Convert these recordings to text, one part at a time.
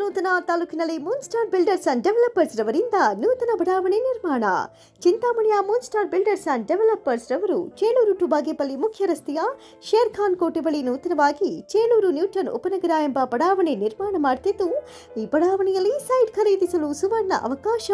ನೂತನ ತಾಲೂಕಿನಲ್ಲಿ moon star builders and developers ರವರಿಂದ ನೂತನ ಬಡಾವಣೆ ನಿರ್ಮಾಣ. ಚಿಂತಾಮಣಿಯ moon star builders and developers ರವರು ಚೇಳೂರು ಟು ಬಾಗೇಪಲ್ಲಿ ಮುಖ್ಯ ರಸ್ತೆಯ ಶೇರ್ ಖಾನ್ ಕೋಟೆ ಬಳಿ ನೂತನವಾಗಿ ಚೇಳೂರು ನ್ಯೂಟನ್ ಉಪನಗರ ಎಂಬ ಬಡಾವಣೆ ನಿರ್ಮಾಣ ಮಾಡುತ್ತಿದ್ದು ಈ ಬಡಾವಣೆಯಲ್ಲಿ ಸೈಟ್ ಖರೀದಿಸಲು ಸುವರ್ಣ ಅವಕಾಶ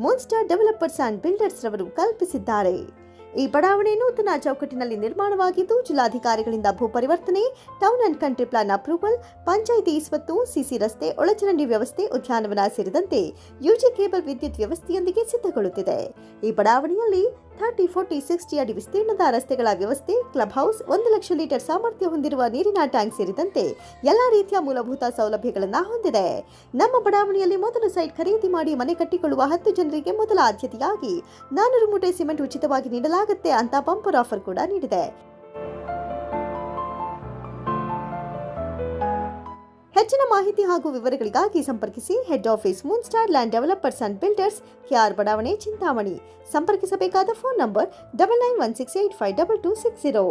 moon star developers and builders ರವರು ಕಲ್ಪಿಸಿದ್ದಾರೆ. ಈ ಬಡಾವಣೆ ನೂತನ ಚೌಕಟ್ಟಿನಲ್ಲಿ ನಿರ್ಮಾಣವಾಗಿದ್ದು, ಜಿಲ್ಲಾಧಿಕಾರಿಗಳಿಂದ ಭೂ ಪರಿವರ್ತನೆ town and country plan approval, panchayat ಸ್ವತ್ತು ಸಿಸಿ ರಸ್ತೆ, ಒಳಚರಂಡಿ ವ್ಯವಸ್ಥೆ, ಉದ್ಯಾನವನ ಸೇರಿದಂತೆ ಯುಜಿ ಕೇಬಲ್ ವಿದ್ಯುತ್ ವ್ಯವಸ್ಥೆಯೊಂದಿಗೆ ಸಿದ್ಧಗೊಳ್ಳುತ್ತಿದೆ. ಈ ಬಡಾವಣೆಯಲ್ಲಿ ಥರ್ಟಿ, ಫೋರ್ಟಿ, ಸಿಕ್ಸ್ಟಿ ಅಡಿ ವಿಸ್ತೀರ್ಣದ ರಸ್ತೆಗಳ ವ್ಯವಸ್ಥೆ ಕ್ಲಬ್ ಹೌಸ್ ಒಂದು ಲಕ್ಷ ಲೀಟರ್ ಸಾಮರ್ಥ್ಯ ಹೊಂದಿರುವ ನೀರಿನ ಟ್ಯಾಂಕ್ ಸೇರಿದಂತೆ ಎಲ್ಲ ರೀತಿಯ ಮೂಲಭೂತ ಸೌಲಭ್ಯಗಳನ್ನು ಹೊಂದಿದೆ. ನಮ್ಮ ಬಡಾವಣೆಯಲ್ಲಿ ಮೊದಲು ಸೈಟ್ ಖರೀದಿ ಮಾಡಿ ಮನೆ ಕಟ್ಟಿಕೊಳ್ಳುವ ಹತ್ತು ಜನರಿಗೆ ಮೊದಲ ಆದ್ಯತೆಯಾಗಿ ನಾನೂರು ಮೂಟೆ ಸಿಮೆಂಟ್ ಉಚಿತವಾಗಿ ನೀಡಲಾಗುತ್ತೆ ಅಂತ ಬಂಪರ್ ಆಫರ್ ಕೂಡ ನೀಡಿದೆ. ಹೆಚ್ಚಿನ ಮಾಹಿತಿ ಹಾಗೂ ವಿವರಗಳಿಗಾಗಿ ಸಂಪರ್ಕಿಸಿ head office moon star land developers and builders KR ಬಡಾವಣೆ, Chintamani. ಸಂಪರ್ಕಿಸಬೇಕಾದ phone number double nine one six eight five double two six zero